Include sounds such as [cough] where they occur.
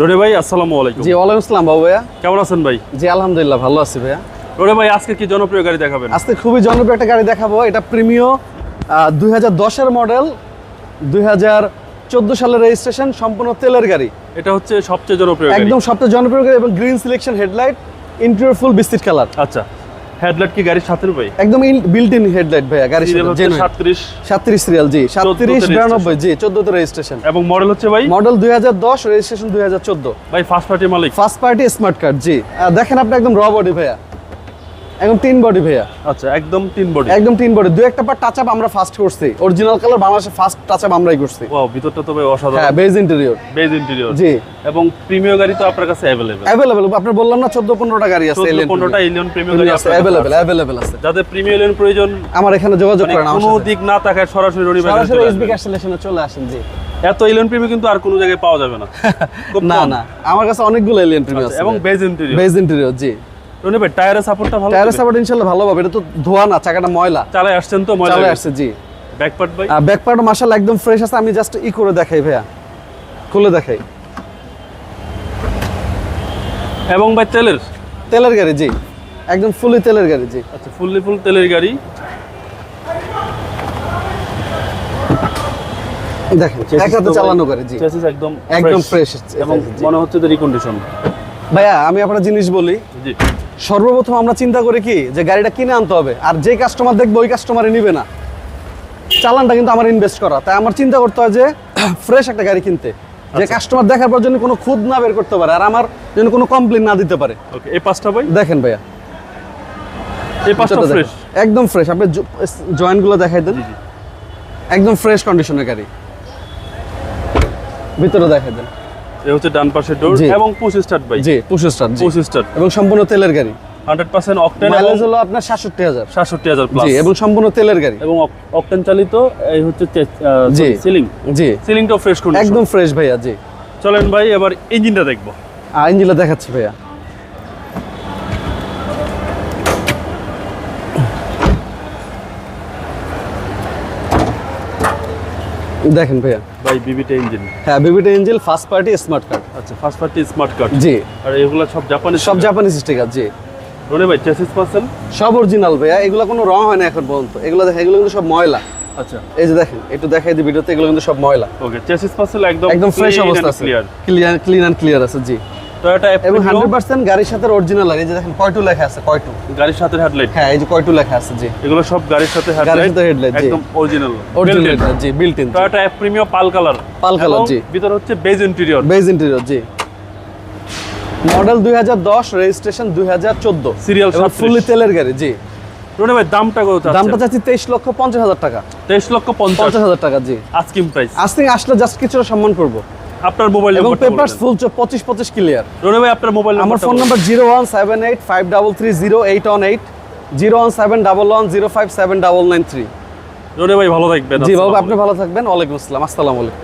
রোডে ভাই আসসালামু আলাইকুম। জি ওয়ালাইকুম আসসালাম বাবু ভাইয়া। কেমন আছেন ভাই? জি আলহামদুলিল্লাহ ভালো আছি ভাইয়া। রোডে ভাই আজকে কি জনপ্রিয় গাড়ি দেখাবেন? আজকে খুবই জনপ্রিয় একটা গাড়ি দেখাবো। এটা প্রিমিও দুই হাজার দশের মডেল দুই হাজার চোদ্দ সালের রেজিস্ট্রেশন সম্পূর্ণ তেলের গাড়ি। এটা হচ্ছে সবচেয়ে জনপ্রিয় গাড়ি। একদম সবচেয়ে জনপ্রিয় গাড়ি এবং green selection headlight interior full biscuit colour আচ্ছা। হেডলাইট কি গাড়ির সাথে ভাই একদম বিল্ট ইন হেডলাইট ভাইয়া গাড়ির সিরিয়াল সাথে সাতত্রিশ সাতত্রিশ সিরিয়াল জি। সাতত্রিশ registration। বিরানব্বই জি চোদ্দোতে রেজিস্ট্রেশন এবং মডেল হচ্ছে ভাই? মডেল দুই হাজার দশ রেজিস্ট্রেশন দুই হাজার চোদ্দ। ভাই ফার্স্ট পার্টি মালিক। ফার্স্ট পার্টি স্মার্ট কার্ড জি। দেখেন আপনি একদম র বডি ভাইয়া। একদম তিন বডি ভাইয়া। আচ্ছা একদম তিন বডি একদম তিন বডি একটা পার টাচ আপ আমরা ফার্স্ট করছি। অরিজিনাল কালার বাংলাদেশে ফার্স্ট টাচ আপ আমরাই করছি। ওয়াও ভিতরটা তো ভাই হ্যাঁ বেজ ইন্টেরিয়র বেজ ইন্টেরিয়র জি। এবং প্রিমিয়ার গাড়ি তো আপনার কাছে অ্যাভেলেবেল অ্যাভেলেবেল আপনার বললাম না চোদ্দ পনেরোটা গাড়ি আছে এলিয়ন পনেরোটা ইলিয়ন প্রিমিয়ার গাড়ি আছে কাছে অ্যাভেলেবেল আছে। যাদের প্রিমিয়ার এলিয়ন প্রয়োজন আমার এখানে যোগাযোগ মানে করেন কোনো দিক না তাকায় সরাসরি রনি ভাই সরাসরি এসবি চলে আসেন জি। এত ইলিয়ন প্রিমিয়ার কিন্তু আর কোনো জায়গায় পাওয়া যাবে না। [laughs] না না। আমার কাছে অনেকগুলো এলিয়ন প্রিমিয়াম আচ্ছা, আছে এবং বেজ ইন্টেরিয়র বেজ ইন্টেরিয়র জি। রনি টায়ারের সাপোর্টটা ভালো টায়ারের সাপোর্ট ইনশাআল্লাহ ভালো পাবে। এটা তো ধোয়া না চাকাটা ময়লা। চালায় আসছেন তো মজা চলে আসছে জি। ব্যাক পার্ট ভাই? ব্যাক পার্ট মাশাআল্লাহ একদম ফ্রেশ আছে আমি জাস্ট ই করে দেখাই ভাইয়া। খুলে দেখাই। এবং ভাই তেলের? তেলের গাড়ি জি। একদম ফুলি তেলের গাড়ি জি। আচ্ছা ফুললি ফুল তেলের গাড়ি। দেখেন এক হাতে চালানো গাড়ি জি। একদম একদম ফ্রেশ এবং মনে হচ্ছে যে রিকন্ডিশন ভাইয়া আমি আপনার জিনিস বলি। সর্বপ্রথম আমরা চিন্তা করি কি যে গাড়িটা কিনে আনতে হবে আর যে কাস্টমার দেখবে ওই কাস্টমারে নিবে না। চালানটা কিন্তু আমার ইনভেস্ট করা। তাই আমার চিন্তা করতে হয় যে [clears throat] ফ্রেশ একটা গাড়ি কিনতে। যে কাস্টমার দেখার পর জন্য কোনো খুদ না বের করতে পারে আর আমার যেন কোনো কমপ্লেন না দিতে পারে। ওকে এই পাঁচটা ভাই দেখেন ভাইয়া। এই পাঁচটা ফ্রেশ একদম ফ্রেশ আপনি জয়েন্টগুলো দেখাই দেন। একদম ফ্রেশ কন্ডিশনের গাড়ি। ভিতরে দেখাই দেন। হচ্ছে ডান পাশের ডোর এবং পুশ স্টার্ট ভাই জি পুশ স্টার জি। পুশ স্টার্ট এবং সম্পূর্ণ তেলের গাড়ি। হান্ড্রেড পার্সেন্ট অকটেন মাইলেজ হলো আপনার প্লাস জি এবং সম্পূর্ণ তেলের গাড়ি। এবং অকটেন চালিত এই হচ্ছে জি। সিলিং জি। ফ্রেশ কন্ডিশন একদম ফ্রেশ ভাইয়া জি। চলেন ভাই এবার ইঞ্জিনটা দেখব। ইঞ্জিনটা দেখাচ্ছি ভাইয়া। দেখেন ভাইয়া। ভাই বিবিটা ইঞ্জিন হ্যাঁ VVTi engine first party smart card আচ্ছা ফার্স্ট পার্টি স্মার্ট কার্ড জি। আর এগুলো সব জাপানি সব জাপানিজ স্টিকার জি। রনে ভাই চেসিস পার্সেল সব অরিজিনাল ভাইয়া এগুলো কোনো রং হয় না এখন পর্যন্ত। এগুলো দেখেন এগুলো কিন্তু সব ময়লা। আচ্ছা। এই যে দেখেন একটু দেখাই দিই ভিডিওতে এগুলো কিন্তু সব ময়লা। ওকে চেসিস পার্সেল একদম একদম ফ্রেশ অবস্থা আছে। Clear clear clean and clear আছে জি। টয়োটা এবং এবং হান্ড্রেড পার্সেন্ট গাড়ির সাথে অরিজিনাল আর এই যে দেখেন কয়টু লেখা আছে কয়টু গাড়ির সাথে হেডলাইট হ্যাঁ এই যে কয়টু লেখা আছে জি। এগুলো সব গাড়ির সাথে গাড়ির হেডলাইট সাথে headlight, জি। একদম original original G built in Toyota F premium pearl colour. Pearl colour, জি। ভিতর হচ্ছে বেজ ইন্টেরিয়র বেজ ইন্টেরিয়র জি। মডেল দুই হাজার দশ রেজিস্ট্রেশন দুই হাজার চোদ্দ। Serial এবং 37 ফুললি তেলের গাড়ি জি। রনি ভাই দামটা কত দামটা চাচ্ছি তেইশ লক্ষ পঞ্চাশ হাজার টাকা। তেইশ লক্ষ পঞ্চাশ। পঞ্চাশ হাজার টাকা জি। আস্কিং প্রাইস আজ থেকে আসলে জাস্ট কিছুটা সম্মান করব। আপনার মোবাইল এবং পেপার। ফুল পঁচিশ পঁচিশ ক্লিয়ার রনি ভাই আপনার মোবাইল আমার phone number zero one seven eight five double three zero eight one eight zero one seven double one zero five seven double nine three Roni ভাই ভালো থাকবেন জি বাবু আপনি ভালো থাকবেন। ওয়ালাইকুম আসসালাম আসসালামু আলাইকুম।